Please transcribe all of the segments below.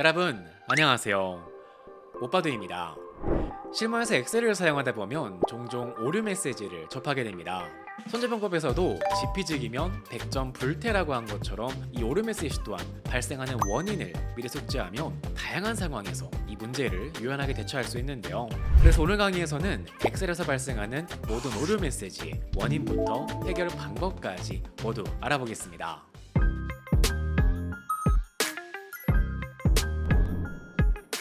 여러분 안녕하세요. 오빠도입니다. 실무에서 엑셀을 사용하다 보면 종종 오류 메시지를 접하게 됩니다. 손재병법에서도 지피직이면 100점 불태라고 한 것처럼 이 오류 메시지 또한 발생하는 원인을 미리 숙지하면 다양한 상황에서 이 문제를 유연하게 대처할 수 있는데요. 그래서 오늘 강의에서는 엑셀에서 발생하는 모든 오류 메시지의 원인부터 해결 방법까지 모두 알아보겠습니다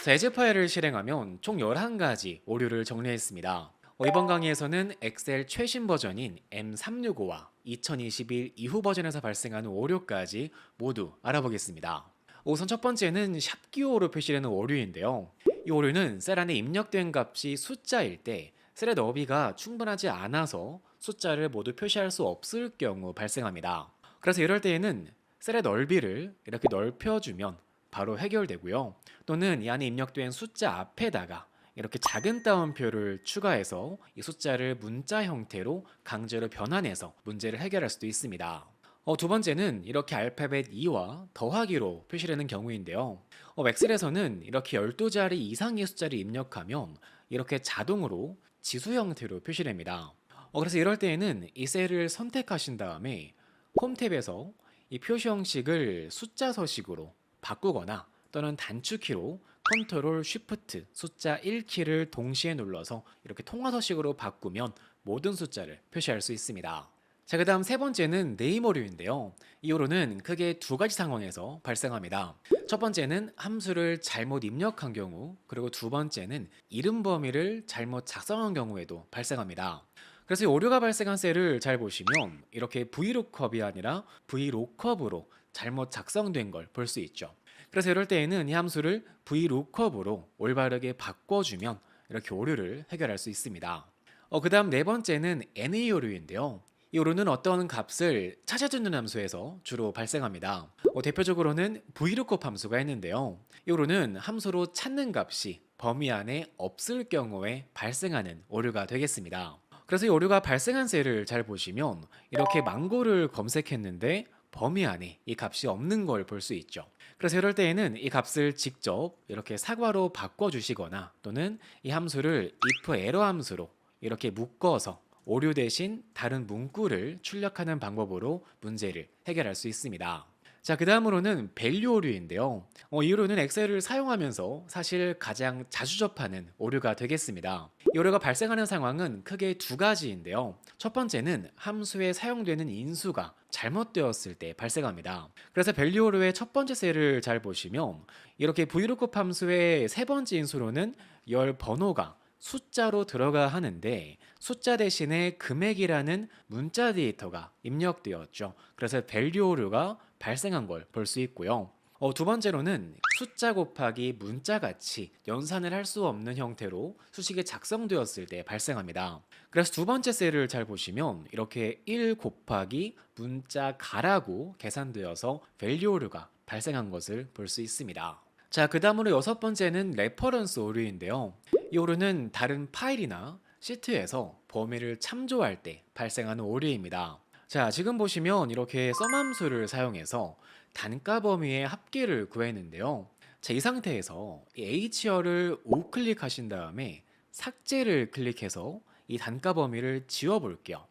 자, 해제 파일을 실행하면 총 11가지 오류를 정리했습니다. 어, 이번 강의에서는 엑셀 최신 버전인 M365와 2021 이후 버전에서 발생하는 오류까지 모두 알아보겠습니다. 우선 첫 번째는 샵기호로 표시되는 오류인데요. 이 오류는 셀 안에 입력된 값이 숫자일 때 셀의 너비가 충분하지 않아서 숫자를 모두 표시할 수 없을 경우 발생합니다. 그래서 이럴 때에는 셀의 넓이를 이렇게 넓혀주면 바로 해결되고요. 또는 이 안에 입력된 숫자 앞에다가 이렇게 작은 따옴표를 추가해서 이 숫자를 문자 형태로 강제로 변환해서 문제를 해결할 수도 있습니다. 어, 두 번째는 이렇게 알파벳 2와 더하기로 표시되는 경우인데요. 어, 엑셀에서는 이렇게 12자리 이상의 숫자를 입력하면 이렇게 자동으로 지수 형태로 표시됩니다. 어, 그래서 이럴 때에는 이 셀을 선택하신 다음에 홈 탭에서 이 표시 형식을 숫자 서식으로 바꾸거나 또는 단축키로 컨트롤 쉬프트 숫자 1키를 동시에 눌러서 이렇게 통화서식으로 바꾸면 모든 숫자를 표시할 수 있습니다. 자, 그 다음 세 번째는 네임 오류인데요. 이 오류는 크게 두 가지 상황에서 발생합니다. 첫 번째는 함수를 잘못 입력한 경우, 그리고 두 번째는 이름 범위를 잘못 작성한 경우에도 발생합니다. 그래서 이 오류가 발생한 셀을 잘 보시면 이렇게 VLOOKUP이 아니라 VLOOKUP으로 잘못 작성된 걸 볼 수 있죠. 그래서 이럴 때에는 이 함수를 VLOOKUP으로 올바르게 바꿔주면 이렇게 오류를 해결할 수 있습니다. 어, 그 다음 네 번째는 NA 오류인데요. 이 오류는 어떤 값을 찾아주는 함수에서 주로 발생합니다. 어, 대표적으로는 VLOOKUP 함수가 있는데요. 이 오류는 함수로 찾는 값이 범위 안에 없을 경우에 발생하는 오류가 되겠습니다. 그래서 이 오류가 발생한 셀을 잘 보시면 이렇게 망고를 검색했는데 범위 안에 이 값이 없는 걸 볼 수 있죠. 그래서 이럴 때에는 이 값을 직접 이렇게 사과로 바꿔주시거나 또는 이 함수를 if error 함수로 이렇게 묶어서 오류 대신 다른 문구를 출력하는 방법으로 문제를 해결할 수 있습니다. 자, 그 다음으로는 밸류 오류인데요. 어, 이 오류는 엑셀을 사용하면서 사실 가장 자주 접하는 오류가 되겠습니다. 이 오류가 발생하는 상황은 크게 두 가지인데요. 첫 번째는 함수에 사용되는 인수가 잘못되었을 때 발생합니다. 그래서 밸류 오류의 첫 번째 셀을 잘 보시면 이렇게 VLOOKUP 함수의 세 번째 인수로는 열 번호가 숫자로 들어가 하는데 숫자 대신에 금액이라는 문자 데이터가 입력되었죠. 그래서 밸류 오류가 발생한 걸 볼 수 있고요. 어, 두 번째로는 숫자 곱하기 문자 같이 연산을 할 수 없는 형태로 수식이 작성되었을 때 발생합니다. 그래서 두 번째 셀을 잘 보시면 이렇게 1 곱하기 문자 가라고 계산되어서 밸류 오류가 발생한 것을 볼 수 있습니다. 자, 그 다음으로 여섯 번째는 레퍼런스 오류인데요. 이 오류는 다른 파일이나 시트에서 범위를 참조할 때 발생하는 오류입니다. 자, 지금 보시면 이렇게 썸함수를 사용해서 단가 범위의 합계를 구했는데요. 자, 이 상태에서 이 H열을 우클릭하신 다음에 삭제를 클릭해서 이 단가 범위를 지워 볼게요.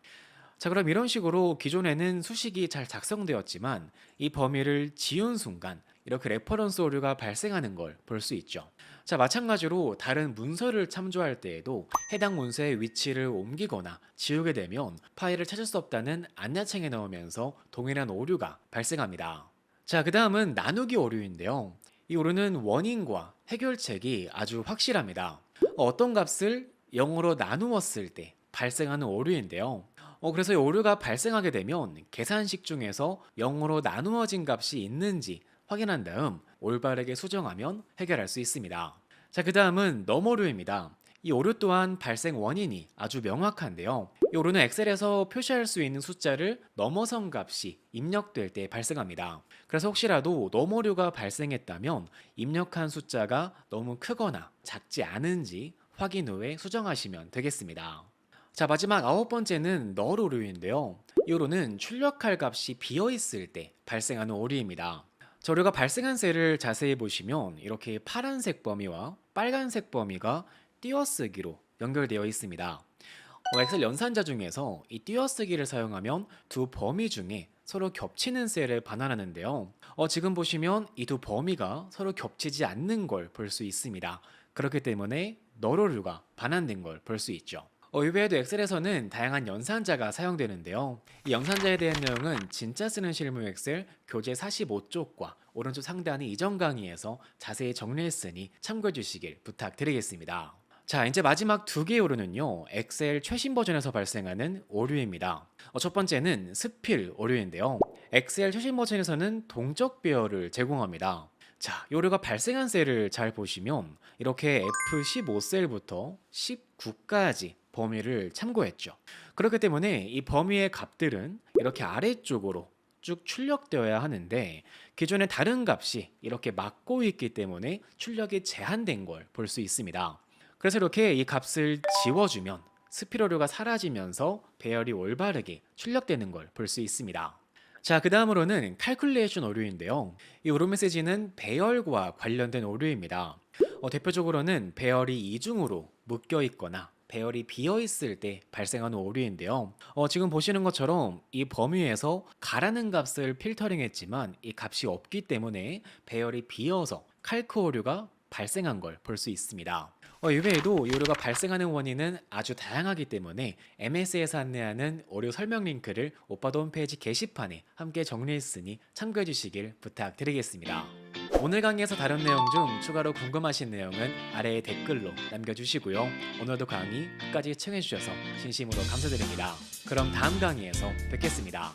자, 그럼 이런 식으로 기존에는 수식이 잘 작성되었지만 이 범위를 지운 순간 이렇게 레퍼런스 오류가 발생하는 걸 볼 수 있죠. 자, 마찬가지로 다른 문서를 참조할 때에도 해당 문서의 위치를 옮기거나 지우게 되면 파일을 찾을 수 없다는 안내창에 넣으면서 동일한 오류가 발생합니다. 자, 그 다음은 나누기 오류인데요. 이 오류는 원인과 해결책이 아주 확실합니다. 어떤 값을 0으로 나누었을 때 발생하는 오류인데요. 어, 그래서 이 오류가 발생하게 되면 계산식 중에서 0으로 나누어진 값이 있는지 확인한 다음 올바르게 수정하면 해결할 수 있습니다. 자, 그 다음은 너머류입니다. 이 오류 또한 발생 원인이 아주 명확한데요. 이 오류는 엑셀에서 표시할 수 있는 숫자를 넘어선 값이 입력될 때 발생합니다. 그래서 혹시라도 너머류가 발생했다면 입력한 숫자가 너무 크거나 작지 않은지 확인 후에 수정하시면 되겠습니다. 자, 마지막 아홉 번째는 널 오류인데요. 이 오류는 출력할 값이 비어 있을 때 발생하는 오류입니다. 자, 우리가 발생한 셀을 자세히 보시면 이렇게 파란색 범위와 빨간색 범위가 띄어쓰기로 연결되어 있습니다. 어, 엑셀 연산자 중에서 이 띄어쓰기를 사용하면 두 범위 중에 서로 겹치는 셀을 반환하는데요. 어, 지금 보시면 이 두 범위가 서로 겹치지 않는 걸 볼 수 있습니다. 그렇기 때문에 너로류가 반환된 걸 볼 수 있죠. 어, 이외에도 엑셀에서는 다양한 연산자가 사용되는데요. 이 연산자에 대한 내용은 진짜 쓰는 실무 엑셀 교재 45쪽과 오른쪽 상단의 이전 강의에서 자세히 정리했으니 참고해 주시길 부탁드리겠습니다. 자, 이제 마지막 두 개의 오류는요. 엑셀 최신 버전에서 발생하는 오류입니다. 어, 첫 번째는 스필 오류인데요. 엑셀 최신 버전에서는 동적 배열을 제공합니다. 자, 이 오류가 발생한 셀을 잘 보시면 이렇게 F15셀부터 19까지 범위를 참고했죠. 그렇기 때문에 이 범위의 값들은 이렇게 아래쪽으로 쭉 출력되어야 하는데 기존의 다른 값이 이렇게 막고 있기 때문에 출력이 제한된 걸 볼 수 있습니다. 그래서 이렇게 이 값을 지워주면 스피러류가 사라지면서 배열이 올바르게 출력되는 걸 볼 수 있습니다. 자, 그 다음으로는 칼큘레이션 오류인데요. 이 오류 메시지는 배열과 관련된 오류입니다. 어, 대표적으로는 배열이 이중으로 묶여 있거나 배열이 비어 있을 때 발생하는 오류인데요. 어, 지금 보시는 것처럼 이 범위에서 가라는 값을 필터링했지만 이 값이 없기 때문에 배열이 비어서 칼크 오류가 발생한 걸 볼 수 있습니다. 어, 이외에도 이 오류가 발생하는 원인은 아주 다양하기 때문에 MS에서 안내하는 오류 설명 링크를 오빠도 홈페이지 게시판에 함께 정리했으니 참고해 주시길 부탁드리겠습니다. 오늘 강의에서 다룬 내용 중 추가로 궁금하신 내용은 아래에 댓글로 남겨주시고요. 오늘도 강의 끝까지 시청해 주셔서 진심으로 감사드립니다. 그럼 다음 강의에서 뵙겠습니다.